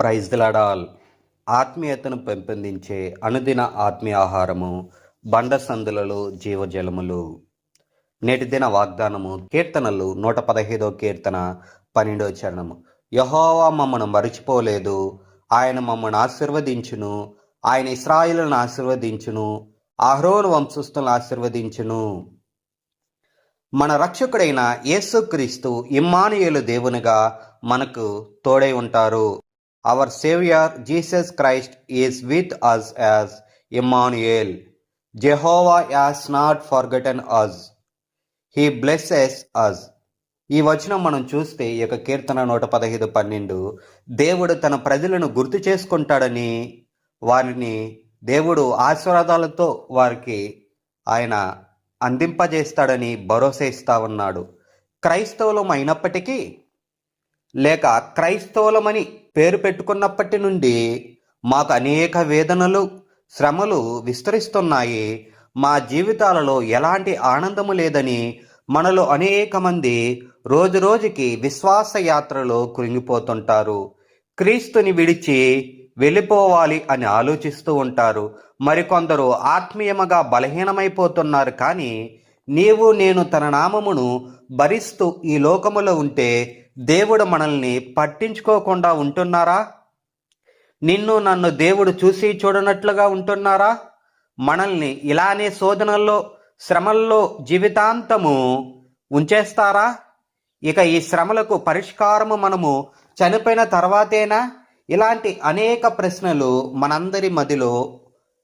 Praise లడాల్ ఆత్మీయతను పెంపొందించే అనుదిన ఆత్మీయ ఆహారము బండ సందులలో జీవజలములు. నేటి దిన వాగ్దానము కీర్తనలు నూట పదహైదో కీర్తన పన్నెండో చరణము. యహోవా మమ్మను మరిచిపోలేదు. ఆయన మమ్మను ఆశీర్వదించును. ఆయన ఇస్రాయిలను ఆశీర్వదించును. అహ్రోను వంశస్థులను ఆశీర్వదించును. మన రక్షకుడైన యేసుక్రీస్తు ఇమ్మానుయేలు దేవునిగా మనకు తోడై ఉంటారు. Our saviour Jesus Christ is with us as Immanuel Jehovah has not forgotten us he blesses us ఈ వచనం మనం చూస్తే ఈ యొక్క కీర్తన నూట పదహైదు పన్నెండు దేవుడు తన ప్రజలను గుర్తు చేసుకుంటాడని వారిని దేవుడు ఆశీర్వాదాలతో వారికి ఆయన అందింపజేస్తాడని భరోసా ఇస్తా ఉన్నాడు. క్రైస్తవులం అయినప్పటికీ లేక క్రైస్తవులమని పేరు పెట్టుకున్నప్పటి నుండి మాకు అనేక వేదనలు శ్రమలు విస్తరిస్తున్నాయి. మా జీవితాలలో ఎలాంటి ఆనందము లేదని మనలో అనేక మంది రోజు రోజుకి విశ్వాస యాత్రలో కృంగిపోతుంటారు. క్రీస్తుని విడిచి వెళ్ళిపోవాలి అని ఆలోచిస్తూ ఉంటారు. మరికొందరు ఆత్మీయముగా బలహీనమైపోతున్నారు కానీ నీవు నేను తన నామమును భరిస్తూ ఈ లోకములో ఉంటే దేవుడు మనల్ని పట్టించుకోకుండా ఉంటున్నారా? నిన్ను నన్ను దేవుడు చూసి చూడనట్లుగా ఉంటున్నారా? మనల్ని ఇలానే శోధనల్లో శ్రమల్లో జీవితాంతము ఉంచేస్తారా? ఇక ఈ శ్రమలకు పరిష్కారము మనము చనిపోయిన తర్వాతేనా? ఇలాంటి అనేక ప్రశ్నలు మనందరి మదిలో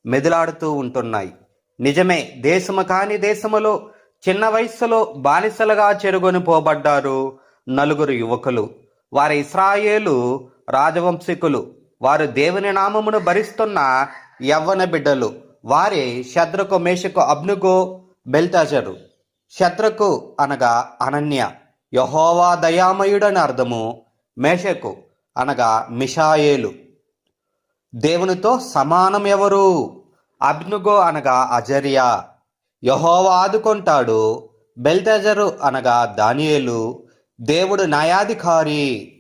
మెదులాడుతూ ఉంటున్నాయి. నిజమే దేశము కాని దేశములో చిన్న వయస్సులో బానిసలుగా చెరుగొని పోబడ్డారు నలుగురు యువకులు. వారి ఇస్రాయేలు రాజవంశికులు. వారు దేవుని నామమును భరిస్తున్న యవ్వన బిడ్డలు. వారే శద్రకు మేషకు అబ్నుగో బెల్తాజరు. శత్రుకు అనగా అనన్య. యహోవా దయామయుడని అర్థము మేషకు అనగా మిషాయేలు. దేవునితో సమానం ఎవరు? అబ్నుగో అనగా అజరియా. యహోవా ఆదుకుంటాడు బెల్తెజరు అనగా దానియేలు. దేవుడు న్యాయాధికారి.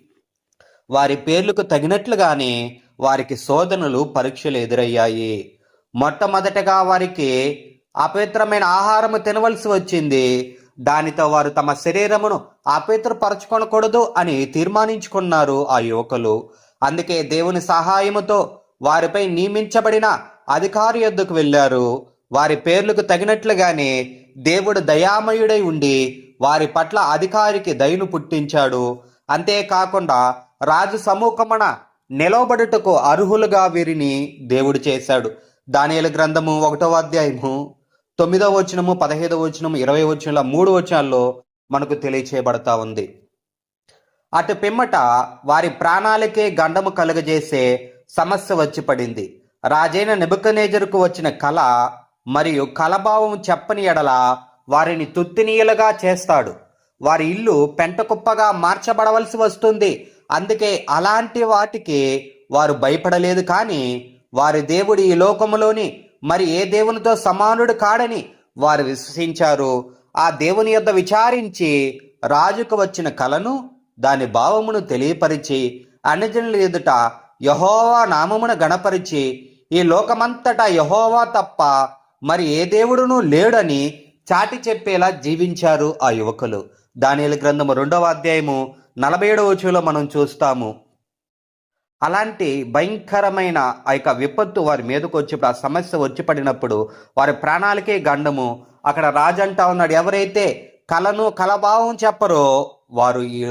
వారి పేర్లకు తగినట్లుగానే వారికి శోధనలు పరీక్షలు ఎదురయ్యాయి. మొట్టమొదటగా వారికి అపవిత్రమైన ఆహారము తినవలసి వచ్చింది. దానితో వారు తమ శరీరమును అపవిత్రపరచుకొనకూడదు అని తీర్మానించుకున్నారు ఆ యువకులు. అందుకే దేవుని సహాయముతో వారిపై నియమించబడిన అధికారి యొద్దకు వెళ్ళారు. వారి పేర్లకు తగినట్లుగానే దేవుడు దయామయుడై ఉండి వారి పట్ల అధికారికి దయను పుట్టించాడు. అంతేకాకుండా రాజు సమూహమున నిలవబడుటకు అర్హులుగా వీరిని దేవుడు చేశాడు. దానియల గ్రంథము ఒకటో అధ్యాయము తొమ్మిదవ వచనము పదహైదవ వచనము ఇరవై వచనంలో మూడు వచనాల్లో మనకు తెలియచేయబడతా ఉంది. అటు పిమ్మట వారి ప్రాణాలకే గండము కలుగజేసే సమస్య వచ్చి పడింది. రాజైన నిబుకనేజర్కు వచ్చిన కళ మరియు కలభావం చెప్పని ఎడల వారిని తుత్తినీయులుగా చేస్తాడు. వారి ఇల్లు పెంటకుప్పగా మార్చబడవలసి వస్తుంది. అందుకే అలాంటి వాటికి వారు భయపడలేదు కానీ వారి దేవుడు ఈ లోకములోని మరి ఏ దేవునితో సమానుడు కాడని వారు విశ్వసించారు. ఆ దేవుని యొద్ద విచారించి రాజుకు వచ్చిన కలను దాని భావమును తెలియపరిచి అన్యజనుల ఎదుట యహోవా నామమును గణపరిచి ఈ లోకమంతటా యహోవా తప్ప మరి ఏ దేవుడును లేడని చాటి చెప్పేలా జీవించారు ఆ యువకులు. దానిల గ్రంథము రెండవ అధ్యాయము నలభై ఏడవ వచ్చులో మనం చూస్తాము. అలాంటి భయంకరమైన ఆ యొక్క విపత్తు వారి మీదకు వచ్చినప్పుడు ఆ సమస్య వచ్చి పడినప్పుడు వారి ప్రాణాలకే గండము అక్కడ రాజు అంటా ఉన్నాడు. ఎవరైతే కలను కలభావం చెప్పరో వారు ఈ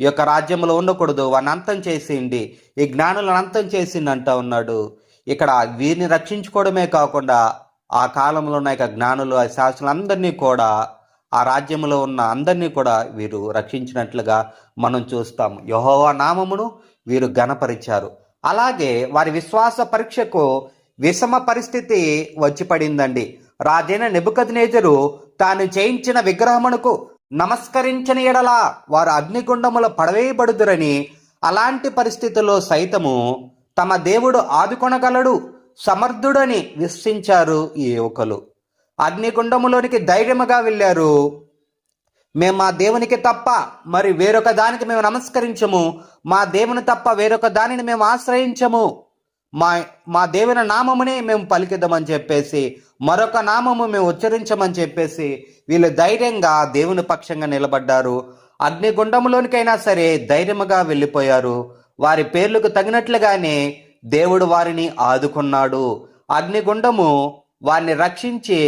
ఈ యొక్క రాజ్యంలో ఉండకూడదు. వాడిని అంతం చేసేయండి ఈ జ్ఞానులను అంతం చేసిండి అంటా ఉన్నాడు. ఇక్కడ వీరిని రక్షించుకోవడమే కాకుండా ఆ కాలంలో ఉన్న యొక్క జ్ఞానులు ఆ శాస్త్రులందరినీ కూడా ఆ రాజ్యంలో ఉన్న అందరినీ కూడా వీరు రక్షించినట్లుగా మనం చూస్తాం. యహోవా నామమును వీరు గణపరిచారు అలాగే వారి విశ్వాస పరీక్షకు విషమ పరిస్థితి వచ్చి పడిందండి రాజైన నెబుకద్నేజరు తాను చేయించిన విగ్రహమునకు నమస్కరించని ఎడల వారు అగ్నిగుండముల పడవేయబడుదురని అలాంటి పరిస్థితుల్లో సైతము తమ దేవుడు ఆదుకొనగలడు. సమర్థుడని విశ్వసించారు ఈ యువకులు. అగ్నిగుండములోనికి ధైర్యముగా వెళ్ళారు. మేము మా దేవునికి తప్ప మరి వేరొక దానికి మేము నమస్కరించము. మా దేవుని తప్ప వేరొక దానిని మేము ఆశ్రయించము. మా మా దేవుని నామమునే మేము పలికిద్దామని చెప్పేసి మరొక నామము మేము ఉచ్చరించమని చెప్పేసి వీళ్ళు ధైర్యంగా దేవుని పక్షంగా నిలబడ్డారు. అగ్నిగుండంలోనికైనా సరే ధైర్యముగా వెళ్ళిపోయారు. వారి పేర్లకు తగినట్లుగానే దేవుడు వారిని ఆదుకున్నాడు. అగ్నిగుండము వారిని రక్షించి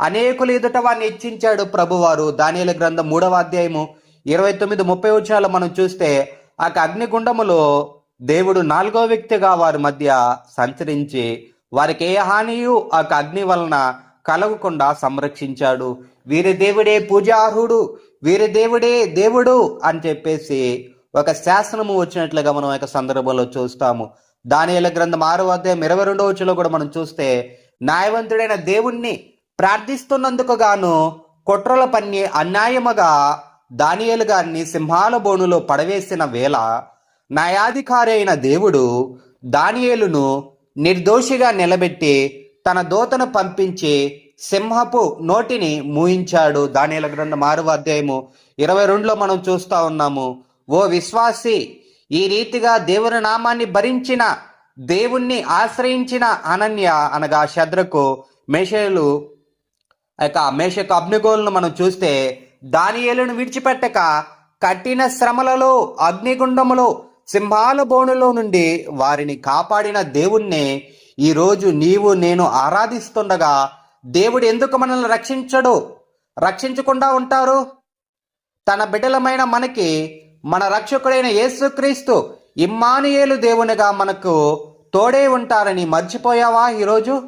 అనేకులు ఎదుట వారిని హెచ్చించాడు ప్రభువారు. దానియల గ్రంథం మూడవ అధ్యాయము ఇరవై తొమ్మిది ముప్పై వచ్చాలు మనం చూస్తే ఆ అగ్నిగుండములో దేవుడు నాలుగో వ్యక్తిగా వారి మధ్య సంచరించి వారికి ఏ హానియు ఆ అగ్ని వలన కలగకుండా సంరక్షించాడు. వీరి దేవుడే పూజార్హుడు వీరి దేవుడే దేవుడు అని చెప్పేసి ఒక శాసనము వచ్చినట్లుగా మనం ఒక సందర్భంలో చూస్తాము. దానియల గ్రంథం ఆరో అధ్యాయం ఇరవై రెండో వచ్చిలో కూడా మనం చూస్తే న్యాయవంతుడైన దేవుణ్ణి ప్రార్థిస్తున్నందుకు గాను కుట్రల పన్ని అన్యాయముగా దానియలు గారిని సింహాల బోనులో పడవేసిన వేళ న్యాయాధికారి అయిన దేవుడు దానియేలును నిర్దోషిగా నిలబెట్టి తన దోతను పంపించి సింహపు నోటిని మూయించాడు. దానియల గ్రంథం ఆరవ అధ్యాయము ఇరవై రెండులో మనం చూస్తూ ఉన్నాము. ఓ విశ్వాసి ఈ రీతిగా దేవుని నామాన్ని భరించిన దేవుణ్ణి ఆశ్రయించిన అనన్య అనగా శద్రకు మేషలు యొక్క మేషకు అగ్నిగోలను మనం చూస్తే దానియేలును విడిచిపెట్టక కఠిన శ్రమలలో అగ్నిగుండములో సింహాల బోనులో నుండి వారిని కాపాడిన దేవుణ్ణి ఈరోజు నీవు నేను ఆరాధిస్తుండగా దేవుడు ఎందుకు మనల్ని రక్షించడు? రక్షించకుండా ఉంటారు? తన బిడ్డలమైన మనకి మన రక్షకుడైన యేసుక్రీస్తు ఇమ్మానియేలు దేవునిగా మనకు తోడే ఉంటారని మర్చిపోయావా ఈరోజు?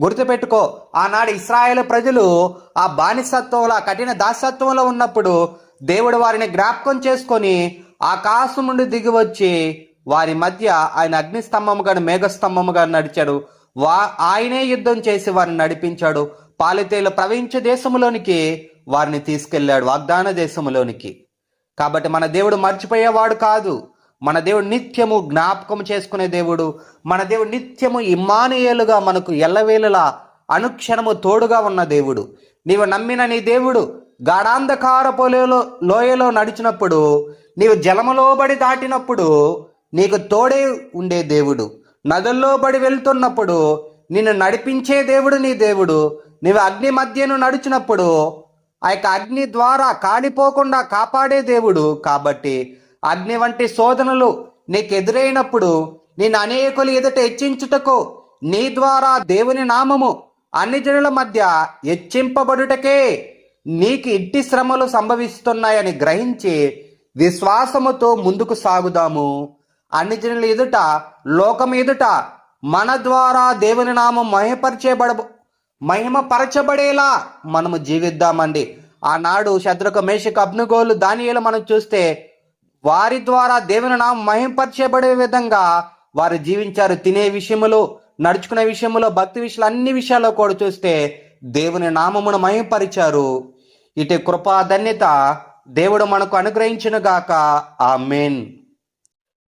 గుర్తుపెట్టుకో ఆనాడు ఇస్రాయేల్ ప్రజలు ఆ బానిసత్వంలో ఆ కఠిన దాసత్వంలో ఉన్నప్పుడు దేవుడు వారిని జ్ఞాపకం చేసుకొని ఆకాశం నుండి దిగి వచ్చి వారి మధ్య ఆయన అగ్నిస్తంభముగా మేఘస్తంభముగా నడిచాడు. వా ఆయనే యుద్ధం చేసి వారిని నడిపించాడు. పాలితేలు ప్రవహించే దేశంలోనికి వారిని తీసుకెళ్ళాడు వాగ్దాన దేశంలోనికి కాబట్టి మన దేవుడు మర్చిపోయేవాడు కాదు. మన దేవుడు నిత్యము జ్ఞాపకం చేసుకునే దేవుడు. మన దేవుడు నిత్యము ఇమానుయేలుగా మనకు ఎల్లవేళలా అనుక్షణము తోడుగా ఉన్న దేవుడు. నీవు నమ్మిన నీ దేవుడు గాఢాంధకార పొలేలో లోయలో నడిచినప్పుడు నీవు జలములోబడి దాటినప్పుడు నీకు తోడే ఉండే దేవుడు. నదుల్లో బడి వెళ్తున్నప్పుడు నిన్ను నడిపించే దేవుడు నీ దేవుడు. నీవు అగ్ని మధ్యను నడిచినప్పుడు ఆ యొక్క అగ్ని ద్వారా కాలిపోకుండా కాపాడే దేవుడు కాబట్టి అగ్ని వంటి శోధనలు నీకు ఎదురైనప్పుడు నేను అనేకులు ఎదుట హెచ్చించుటకు నీ ద్వారా దేవుని నామము అన్ని జనుల మధ్య హెచ్చింపబడుటకే నీకు ఇంటి శ్రమలు సంభవిస్తున్నాయని గ్రహించి విశ్వాసముతో ముందుకు సాగుదాము. అన్ని జనుల ఎదుట లోకం ఎదుట మన ద్వారా దేవుని నామం మహిమపరిచేబడ మహిమపరచబడేలా మనము జీవిద్దామండి. ఆనాడు శత్రుక మేషకు అబ్నుగోలు దానియలు మనం చూస్తే వారి ద్వారా దేవుని నామం మహింపరచబడే విధంగా వారు జీవించారు. తినే విషయములో నడుచుకునే విషయంలో భక్తి విషయాలు అన్ని విషయాల్లో కూడా చూస్తే దేవుని నామమును మహింపరిచారు. ఇటు కృపా ధన్యత దేవుడు మనకు అనుగ్రహించిన గాక. ఆ మెయిన్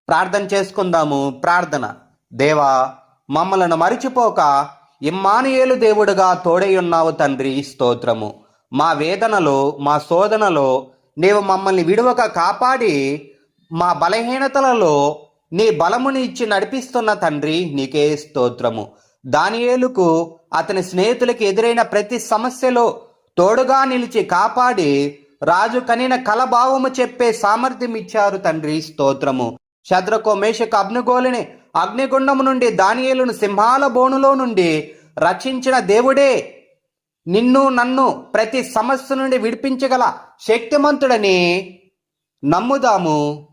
ప్రార్థన చేసుకుందాము. ప్రార్థన. దేవా మమ్మలను మరిచిపోక ఇమ్మానుయేలు దేవుడుగా తోడైయున్నావు తండ్రి స్తోత్రము. మా వేదనలో మా శోధనలో నీవు మమ్మల్ని విడువక కాపాడి మా బలహీనతలలో నీ బలముని ఇచ్చి నడిపిస్తున్న తండ్రి నీకే స్తోత్రము. దానియేలుకు అతని స్నేహితులకు ఎదురైన ప్రతి సమస్యలో తోడుగా నిలిచి కాపాడి రాజు కనిన కలభావము చెప్పే సామర్థ్యం ఇచ్చారు తండ్రి స్తోత్రము. శద్రకో మేషకు అబ్నుగోలిని అగ్నిగుండము నుండి దానియేలును సింహాల బోనులో నుండి రక్షించిన దేవుడే నిన్ను నన్ను ప్రతి సమస్య నుండి విడిపించగల శక్తిమంతుడని నమ్ముదాము.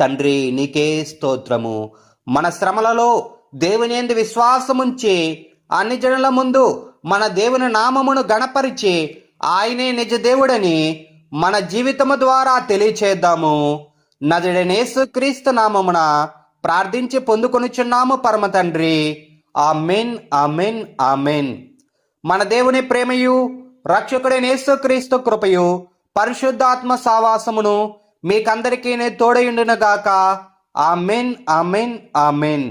తండ్రి నీకే స్తోత్రము. మన శ్రమలలో దేవుని ఎందు విశ్వాసముంచి అన్ని జనుల ముందు మన దేవుని నామమును గణపరిచి ఆయనే నిజ దేవుడని మన జీవితము ద్వారా తెలియచేద్దాము. నజడనేసు క్రీస్తు నామమున ప్రార్థించి పొందుకొనుచున్నాము పరమ తండ్రి. Amen amen amen. మన దేవుని ప్రేమయు రక్షకుడైన యేసుక్రీస్తు కృపయు పరిశుద్ధాత్మ సావాసమును మీకందరికీ నేను తోడయుండును గాక amen amen amen.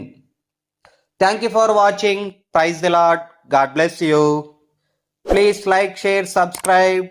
Thank you for watching praise the Lord God bless you please like share subscribe